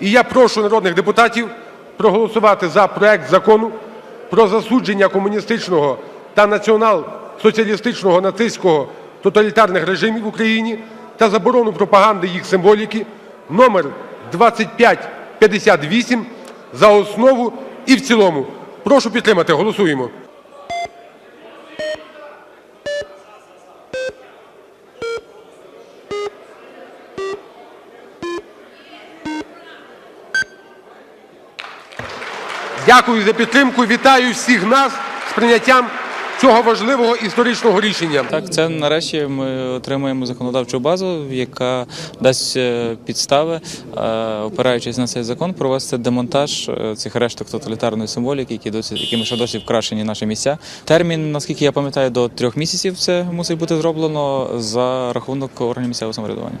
І я прошу народних депутатів проголосувати за проект Закону про засудження комуністичного та націонал-соціалістичного нацистського тоталітарних режимів в Україні та заборону пропаганди їх символіки номер 2558 за основу і в цілому. Прошу підтримати. Голосуємо. Дякую за підтримку. Вітаю всіх нас з прийняттям цього важливого історичного рішення. Так, це нарешті ми отримаємо законодавчу базу, яка дасть е, підстави, е, опираючись на цей закон, провести демонтаж е, цих решток тоталітарної символіки, які досі якими ще досі вкрашені наші місця. Термін, наскільки я пам'ятаю, до трьох місяців це мусить бути зроблено за рахунок органів місцевого самоврядування.